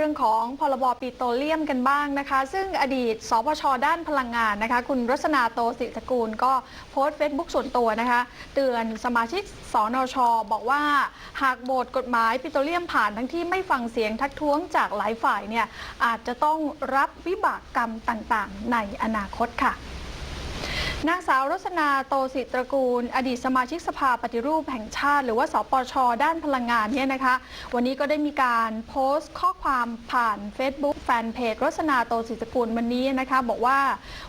รื่องของพรบปิโตรเลียมกันบ้างนะคะ ซึ่งอดีตสปชด้านพลังงานนะคะ คุณรศนาโตศิตกูลก็โพสต์เฟซบุ๊กส่วนตัวนะคะ เตือนสมาชิกสนชบอกว่า หากโบทกฎหมายปิโตรเลียมผ่านทั้งที่ไม่ฟังเสียงทักท้วงจากหลายฝ่ายเนี่ยอาจจะต้องรับวิบากกรรมต่างๆ ในอนาคตค่ะ นางสาวรสนาโตสิตระกูล อดีตสมาชิกสภาปฏิรูปแห่งชาติ หรือว่าสปช ด้านพลังงานเนี่ยนะคะ วันนี้ก็ได้มีการโพสต์ข้อความผ่าน Facebook แฟนเพจรสนาโตสิตระกูลวันนี้นะคะ บอกว่า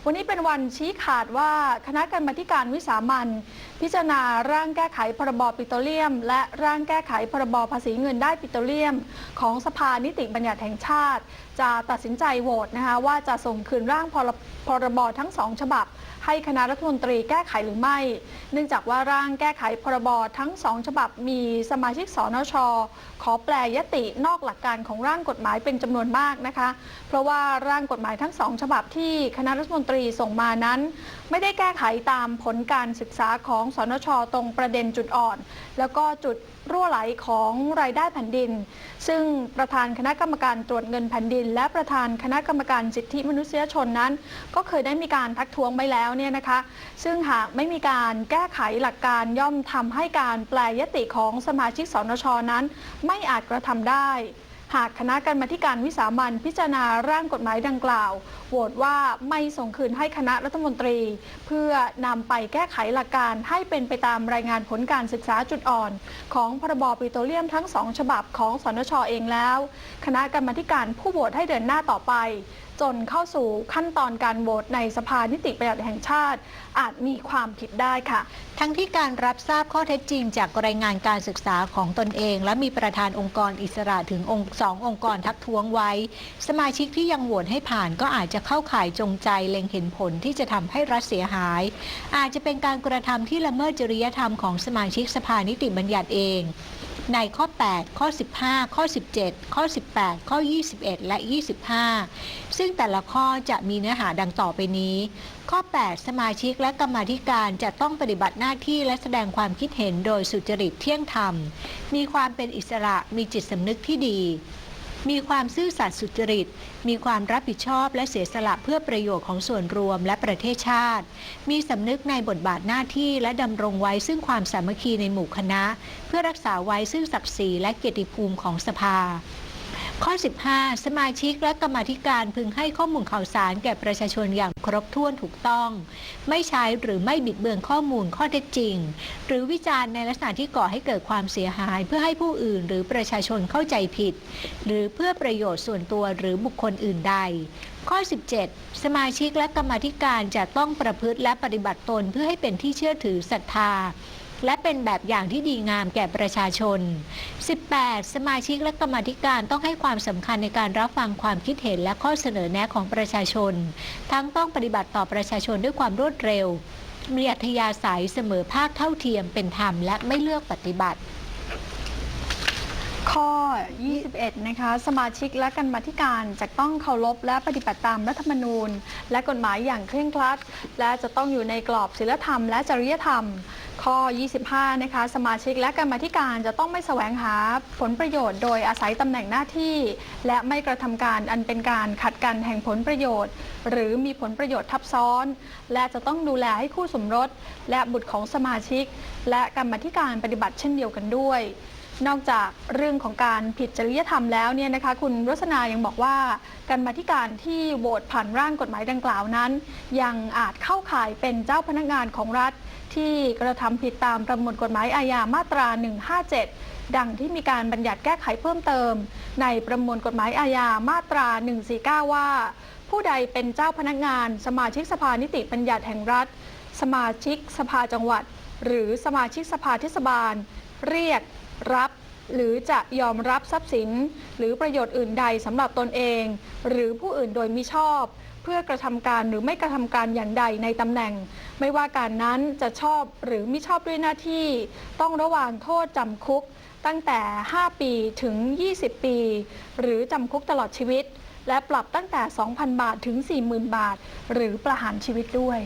วันนี้เป็นวันชี้ขาดว่าคณะกรรมาการวิสามัน พิจารณาร่างแก้ไขพรบปิโตรเลียม และร่างแก้ไขพรบภาษีเงินได้ปิโตรเลียม ของสภานิติบัญญัติแห่งชาติ จะตัดสินใจโหวตนะคะว่าจะส่งคืนร่างพรพรบทั้งสองฉบับ ให้คณะรัฐมนตรีแก้ไขหรือไม่ เนื่องจากว่าร่างแก้ไขพรบทั้งสองฉบับมีสมาชิกสนช ขอแปลยตินอกหลักการของร่างกฎหมายเป็นจำนวนมากนะคะ เพราะว่าร่างกฎหมายทั้งสองฉบับที่คณะรัฐมนตรีส่งมานั้น ไม่ได้แก้ไขตามผลการศึกษาของสนช ตรงประเด็นจุดอ่อน แล้วก็จุดรั่วไหลของรายได้แผ่นดิน ซึ่งประธานคณะกรรมการตรวจเงินแผ่นดิน และประธานคณะกรรมการสิทธิมนุษยชนนั้น ก็เคยได้มีการทักท้วงไปแล้วเนี่ยนะคะ ซึ่งหากไม่มีการแก้ไขหลักการย่อมทำให้การแปลยติของสมาชิกสนชนั้น ไม่อาจกระทำได้ หากคณะกรรมาธิการวิสามันพิจารณาร่างกฎหมายดังกล่าว โหวตว่าไม่ส่งคืนให้คณะรัฐมนตรี เพื่อนำไปแก้ไขหลักการให้เป็นไปตามรายงานผลการศึกษาจุดอ่อน ของพรบปิโตรเลียมทั้งสองฉบับของสนชเองแล้ว คณะกรรมาธิการผู้โหวตให้เดินหน้าต่อไปจนเข้าสู่ขั้นตอนการโหวตในสภานิติบัญญัติแห่งชาติ อาจมีความผิดได้ค่ะ ทั้งที่การรับทราบข้อเท็จจริง จากรายงานการศึกษาของตนเอง และมีประธานองค์กรอิสระถึงองค์สององค์กรทักท้วงไว้ สมาชิกที่ยังโหวตให้ผ่านก็อาจจะเข้าข่ายจงใจเล็งเห็นผลที่จะทำให้รัฐเสียหาย อาจจะเป็นการกระทำที่ละเมิดจริยธรรมของสมาชิกสภานิติบัญญัติเอง ในข้อ 8 ข้อ 15 ข้อ 17 ข้อ 18 ข้อ 21 และ 25 ซึ่งแต่ละข้อจะมีเนื้อหาดังต่อไปนี้ ข้อ 8 สมาชิกและกรรมาธิการจะต้องปฏิบัติหน้าที่และแสดงความคิดเห็นโดยสุจริตเที่ยงธรรม มีความเป็นอิสระมีจิตสำนึกที่ดี มีความซื่อสัตย์สุจริต มีความรับผิดชอบและเสียสละเพื่อประโยชน์ของส่วนรวมและประเทศชาติ มีสำนึกในบทบาทหน้าที่และดำรงไว้ซึ่งความสามัคคีในหมู่คณะ เพื่อรักษาไว้ซึ่งศักดิ์ศรีและเกียรติภูมิของสภา ข้อ 15 สมาชิกและกรรมธิการพึงให้ข้อมูลข่าวสารแก่ประชาชนอย่างครบถ้วนถูกต้อง ไม่ใช้หรือไม่บิดเบือนข้อมูลข้อเท็จจริง หรือวิจารณ์ในลักษณะที่ก่อให้เกิดความเสียหาย เพื่อให้ผู้อื่นหรือประชาชนเข้าใจผิด หรือเพื่อประโยชน์ส่วนตัวหรือบุคคลอื่นใดข้อ 17 สมาชิกและกรรมธิการจะต้องประพฤติและปฏิบัติตนเพื่อให้เป็นที่เชื่อถือศรัทธา และเป็นแบบอย่างที่ดีงามแก่ประชาชน 18 สมาชิกและกรรมธิการต้องให้ความสำคัญในการรับฟังความคิดเห็นและข้อเสนอแนะของประชาชน ทั้งต้องปฏิบัติต่อประชาชนด้วยความรวดเร็วมีอัธยาศัยเสมอภาคเท่าเทียมเป็นธรรมและไม่เลือกปฏิบัติ ข้อ 21 นะคะ สมาชิกและกรรมาธิการจะต้องเคารพและปฏิบัติตามรัฐธรรมนูญ และกฎหมายอย่างเคร่งครัด และจะต้องอยู่ในกรอบศีลธรรมและจริยธรรม ข้อ 25 นะคะ สมาชิกและกรรมาธิการจะต้องไม่แสวงหาผลประโยชน์ โดยอาศัยตำแหน่งหน้าที่ และไม่กระทำการอันเป็นการขัดกันแห่งผลประโยชน์ หรือมีผลประโยชน์ทับซ้อน และจะต้องดูแลให้คู่สมรส และบุตรของสมาชิก และกรรมาธิการปฏิบัติเช่นเดียวกันด้วย นอกจากเรื่องของการผิดจริยธรรมแล้วเนี่ยนะคะคุณรสนายังบอกว่าการมาธิการที่โหวตผ่านร่างกฎหมายดังกล่าวนั้น ยังอาจเข้าข่ายเป็นเจ้าพนักงานของรัฐ ที่กระทำผิดตามประมวลกฎหมายอาญามาตรา 157 ดังที่มีการบัญญัติแก้ไขเพิ่มเติม ในประมวลกฎหมายอาญามาตรา 149 ว่า ผู้ใดเป็นเจ้าพนักงาน สมาชิกสภานิติบัญญัติแห่งรัฐ สมาชิกสภาจังหวัด หรือสมาชิกสภาเทศบาล เรียกรับ หรือจะยอมรับทรัพย์สิน หรือประโยชน์อื่นใดสำหรับตนเอง หรือผู้อื่นโดยมิชอบ เพื่อกระทำการหรือไม่กระทำการอย่างใดในตำแหน่ง ไม่ว่าการนั้นจะชอบหรือมิชอบด้วยหน้าที่ ต้องระวางโทษจำคุก ตั้งแต่ 5 ปีถึง 20 ปี หรือจำคุกตลอดชีวิต และปรับตั้งแต่ 2,000 บาทถึง 40,000 บาท หรือประหารชีวิตด้วย